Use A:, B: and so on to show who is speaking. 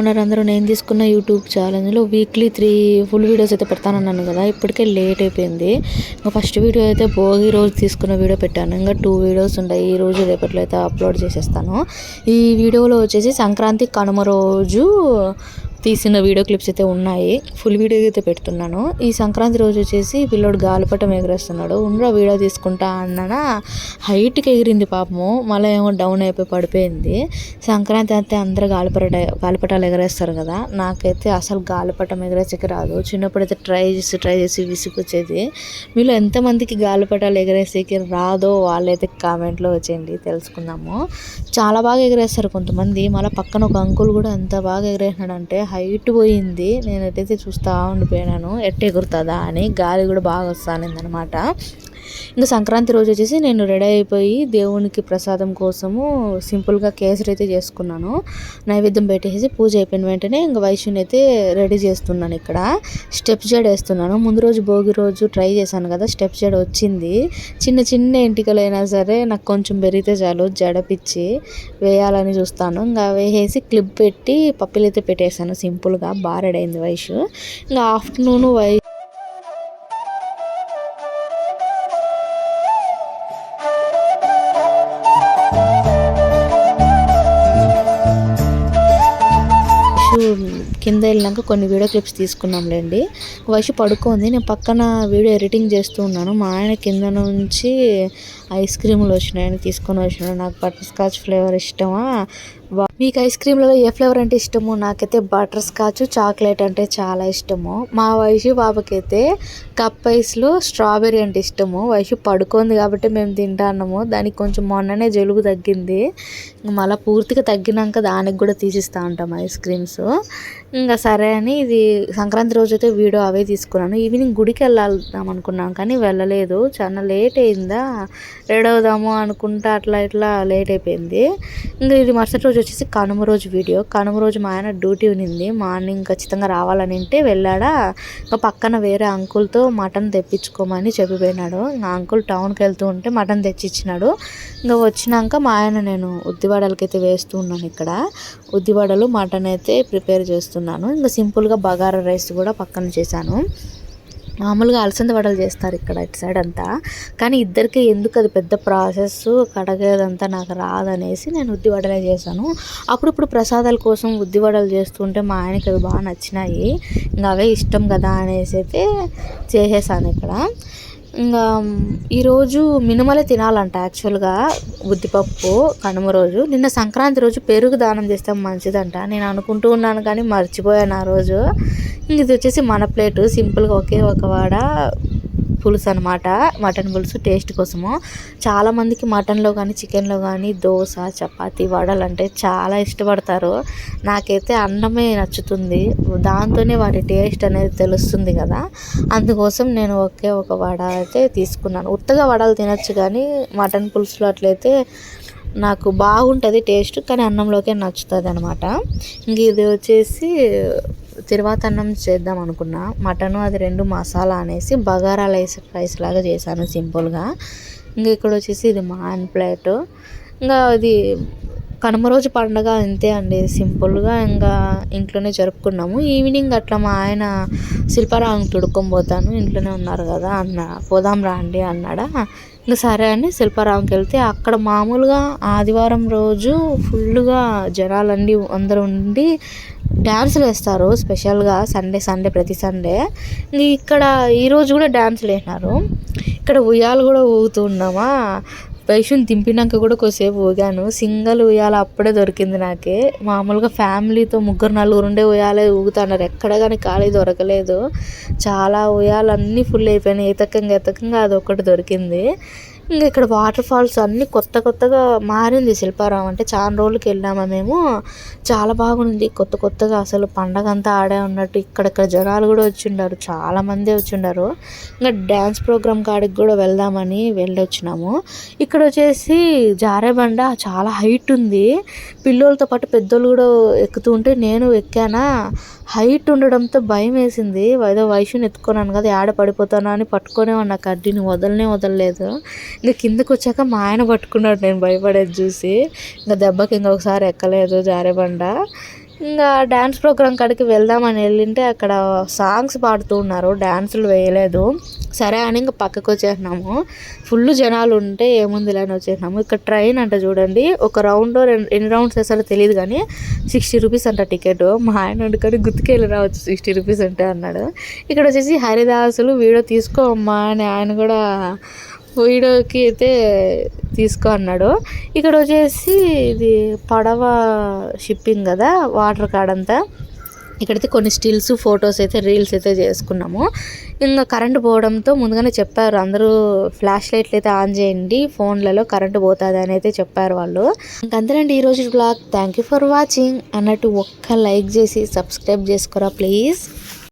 A: ఉన్నారు అందరూ. నేను తీసుకున్న యూట్యూబ్ ఛానల్లో వీక్లీ త్రీ ఫుల్ వీడియోస్ అయితే పెడతానన్నాను కదా. ఇప్పటికే లేట్ అయిపోయింది. ఇంకా ఫస్ట్ వీడియో అయితే భోగి రోజు తీసుకున్న వీడియో పెట్టాను. ఇంకా టూ వీడియోస్ ఉంటాయి. ఈ రోజు రేపట్లో అయితే అప్లోడ్ చేసేస్తాను. ఈ వీడియోలో వచ్చేసి సంక్రాంతి కనుమ రోజు తీసిన వీడియో క్లిప్స్ అయితే ఉన్నాయి. ఫుల్ వీడియో అయితే పెడుతున్నాను. ఈ సంక్రాంతి రోజు వచ్చేసి పిల్లోడు గాలిపటం ఎగరేస్తున్నాడు. ఉండరా వీడియో తీసుకుంటా అన్నానా? హైట్కి ఎగిరింది పాపము. మళ్ళీ ఏమో డౌన్ అయిపోయి పడిపోయింది. సంక్రాంతి అయితే అందరూ గాలిపట గాలిపటాలు ఎగరేస్తారు కదా. నాకైతే అసలు గాలిపటం ఎగరేసేకి రాదు. చిన్నప్పుడు అయితే ట్రై చేసి ట్రై చేసి విసుకొచ్చేది మీలో ఎంతమందికి గాలిపటాలు ఎగరేసేకి రాదో వాళ్ళైతే కామెంట్లో వచ్చేయండి. తెలుసుకుందాము. చాలా బాగా ఎగరేస్తారు కొంతమంది. మళ్ళీ పక్కన ఒక అంకుల్ కూడా ఎంత బాగా ఎగరేసినాడంటే హైట్ పోయింది. నేనైతే చూస్తూ ఉండిపోయినాను. ఎట్ట ఎగురుతుందా అని. గాలి కూడా బాగా వస్తానిందనమాట ఇంకా సంక్రాంతి రోజు వచ్చేసి నేను రెడీ అయిపోయి దేవునికి ప్రసాదం కోసము సింపుల్గా కేసరి అయితే చేసుకున్నాను. నైవేద్యం పెట్టేసి పూజ అయిపోయిన వెంటనే ఇంకా వైశ్యుని అయితే రెడీ చేస్తున్నాను ఇక్కడ. స్టెప్ జడ వేస్తున్నాను. ముందు రోజు భోగి రోజు ట్రై చేశాను కదా స్టెప్ జడ వచ్చింది. చిన్న చిన్న ఎంటికలు అయినా సరే నాకు కొంచెం పెరిగితే చాలు జడపిచ్చి వేయాలని చూస్తాను. ఇంకా వేసేసి క్లిప్ పెట్టి పప్పులు అయితే పెట్టేశాను సింపుల్గా బాగా రెడీ అయింది వైషు. ఇంకా ఆఫ్టర్నూన్ వై కింద వెళ్ళినాక కొన్ని వీడియో క్లిప్స్ తీసుకున్నాంలేండి. వయసు పడుకుంది. నేను పక్కన వీడియో ఎడిటింగ్ చేస్తూ ఉన్నాను. మా ఆయన కింద నుంచి ఐస్ క్రీములు వచ్చినాయని తీసుకొని వచ్చినాను నాకు బటర్ స్కాచ్ ఫ్లేవర్ ఇష్టమా? మీకు ఐస్ క్రీమ్లలో ఏ ఫ్లేవర్ అంటే ఇష్టము నాకైతే బటర్ స్కాచ్ చాక్లెట్ అంటే చాలా ఇష్టము. మా వయసు బాబుకైతే కప్ ఐస్లో స్ట్రాబెర్రీ అంటే ఇష్టము. వయసు పడుకుంది కాబట్టి మేము తింటాన్నాము. దానికి కొంచెం మొన్ననే జలుబు తగ్గింది. మళ్ళీ పూర్తిగా తగ్గినాక దానికి కూడా తీసిస్తూ ఉంటాం ఐస్ క్రీమ్స్. ఇంకా సరే అని ఇది సంక్రాంతి రోజు అయితే వీడియో అవే తీసుకున్నాను. ఈవినింగ్ గుడికి వెళ్ళాలి అనుకున్నాం కానీ వెళ్ళలేదు. చాలా లేట్ అయిందా? రెడీ అవుదాము అనుకుంటా అట్లా ఇట్లా లేట్ అయిపోయింది. ఇంకా ఇది మరుసటి రోజు వచ్చేసి కనుమ రోజు వీడియో. కనుమ రోజు మా ఆయన డ్యూటీ ఉన్నింది. మార్నింగ్ ఖచ్చితంగా రావాలని అంటే వెళ్ళాడా. ఇంకా పక్కన వేరే అంకుల్తో మటన్ తెప్పించుకోమని చెప్పిపోయినాడు. ఇంకా అంకుల్ టౌన్కి వెళ్తూ ఉంటే మటన్ తెచ్చిచ్చినాడు. ఇంకా వచ్చినాక మా ఆయన నేను ఉద్దివడలకి అయితే వేస్తూ ఉన్నాను ఇక్కడ. ఉద్దివడలు మటన్ అయితే ప్రిపేర్ చేస్తున్నాను. ఇంకా సింపుల్గా బగారా రైస్ కూడా పక్కన చేశాను. మామూలుగా అలసంద వడలు చేస్తారు ఇక్కడ ఇటు సైడ్ అంతా. కానీ ఇద్దరికి ఎందుకు అది పెద్ద ప్రాసెస్? కడగేదంతా నాకు రాదనేసి నేను ఉద్ది వడలే చేశాను. అప్పుడప్పుడు ప్రసాదాల కోసం ఉద్ది వడలు చేస్తుంటే మా ఆయనకి అవి బాగా నచ్చినాయి. ఇంకా అవే ఇష్టం కదా అనేసి అయితే చేసేసాను ఇక్కడ. ఇంకా ఈరోజు మినుమలే తినాలంట యాక్చువల్గా ఉద్దిపప్పు కనుమ రోజు. నిన్న సంక్రాంతి రోజు పెరుగు దానం చేస్తే మంచిదంట. నేను అనుకుంటూ ఉన్నాను కానీ మర్చిపోయాను ఆ రోజు. ఇంక ఇది వచ్చేసి మన ప్లేటు. సింపుల్గా ఒకే ఒక వాడ పులుసు అనమాట మటన్ పులుసు టేస్ట్ కోసము. చాలామందికి మటన్లో కానీ చికెన్లో కానీ దోశ చపాతి వడలు అంటే చాలా ఇష్టపడతారు. నాకైతే అన్నమే నచ్చుతుంది. దాంతోనే వాటి టేస్ట్ అనేది తెలుస్తుంది కదా. అందుకోసం నేను ఒకే ఒక వడ అయితే తీసుకున్నాను. ఉత్తగా వడలు తినచ్చు కానీ మటన్ పులుసులో అట్లయితే నాకు బాగుంటుంది టేస్ట్ కానీ అన్నంలోకే నచ్చుతుంది అనమాట ఇంక ఇది వచ్చేసి తిరువాతన్నం చేద్దాం అనుకున్నా. మటను అది రెండు మసాలా అనేసి బగారా రైస్ రైస్ లాగా చేశాను సింపుల్గా. ఇంకా ఇక్కడ వచ్చేసి ఇది మాన్ ప్లేట్. ఇంకా ఇది కనుమ రోజు పండగ అంతే అండి. సింపుల్గా ఇంకా ఇంట్లోనే జరుపుకున్నాము. ఈవినింగ్ అట్లా మా ఆయన శిల్పారావం తుడుకొని పోతాను. ఇంట్లోనే ఉన్నారు కదా అన్న పోదాం రండి అన్నాడా. ఇంకా సరే అని శిల్పారావంకి వెళ్తే అక్కడ మామూలుగా ఆదివారం రోజు ఫుల్గా అండి అందరూ ఉండి డ్యాన్సులు వేస్తారు స్పెషల్గా సండే సండే ప్రతి సండే. ఇక్కడ ఈరోజు కూడా డ్యాన్సులు వేసినారు. ఇక్కడ ఉయ్యాలు కూడా ఊగుతూ ఉన్నామా? వైషుని దింపినాక కూడా కొద్దిసేపు ఊగాను. సింగల్ ఉయ్యాల అప్పుడే దొరికింది నాకే. మామూలుగా ఫ్యామిలీతో ముగ్గురు నలుగురు ఉండే ఉయ్యాలే ఊగుతున్నారు. ఎక్కడ కానీ ఖాళీ దొరకలేదు. చాలా ఉయ్యాలన్నీ ఫుల్ అయిపోయినాయి. ఏతకంగా ఎతకంగా అది ఒకటి దొరికింది. ఇంకా ఇక్కడ వాటర్ ఫాల్స్ అన్నీ కొత్త కొత్తగా మారింది. శిల్పారామం అంటే చాలా రోజులకి వెళ్ళామా మేము. చాలా బాగుంది. కొత్త కొత్తగా అసలు పండగ అంతా ఆడే ఉన్నట్టు ఇక్కడక్కడ జనాలు కూడా వచ్చిండారు. చాలా మంది వచ్చిండారు. ఇంకా డ్యాన్స్ ప్రోగ్రామ్ కాడికి కూడా వెళ్దామని వెళ్ళొచ్చినాము. ఇక్కడ వచ్చేసి జారేబండ చాలా హైట్ ఉంది. పిల్లోలతో పాటు పెద్దోళ్ళు కూడా ఎక్కుతూ ఉంటే నేను ఎక్కానా హైట్ ఉండడంతో భయం వేసింది. ఏదో వయసుని ఎత్తుకున్నాను కదా ఆడ పడిపోతాను అని పట్టుకునే ఉన్నా కడ్డీని వదలనే వదలలేదు. ఇంకా కిందకు వచ్చాక మా ఆయన పట్టుకున్నాడు నేను భయపడేది చూసి. ఇంకా దెబ్బకి ఇంకొకసారి ఎక్కలేదు జారేబండ. ఇంకా డ్యాన్స్ ప్రోగ్రామ్ కాడికి వెళ్దామని వెళ్ళింటే అక్కడ సాంగ్స్ పాడుతూ ఉన్నారు డ్యాన్సులు వేయలేదు. సరే అని ఇంకా పక్కకు వచ్చేసినాము ఫుల్ జనాలు ఉంటే ఏముంది అని వచ్చేసినాము. ఇక్కడ ట్రైన్ అంట చూడండి ఒక రౌండ్ ఎన్ని రౌండ్స్ వేస్తారో తెలియదు కానీ సిక్స్టీ రూపీస్ అంట టికెట్. మా ఆయన వండుకొని గుర్తుకెళ్ళి రావచ్చు సిక్స్టీ రూపీస్ అంటే అన్నాడు. ఇక్కడ వచ్చేసి హరిదాసులు వీడియో తీసుకో అమ్మా అని ఆయన కూడా వీడియోకి అయితే తీసుకో అన్నాడు. ఇక్కడ వచ్చేసి ఇది పడవ షిప్పింగ్ కదా వాటర్ కాడంతా ఇక్కడైతే కొన్ని స్టిల్స్ ఫొటోస్ అయితే రీల్స్ అయితే చేసుకున్నాము. ఇంకా కరెంట్ పోవడంతో ముందుగానే చెప్పారు. అందరూ ఫ్లాష్ లైట్లు అయితే ఆన్ చేయండి ఫోన్లలో కరెంట్ పోతుంది అని అయితే చెప్పారు వాళ్ళు. ఇంకంతేనండి ఈరోజు blog thank you for watching అన్నట్టు ఒక్క లైక్ చేసి సబ్స్క్రైబ్ చేసుకోరా ప్లీజ్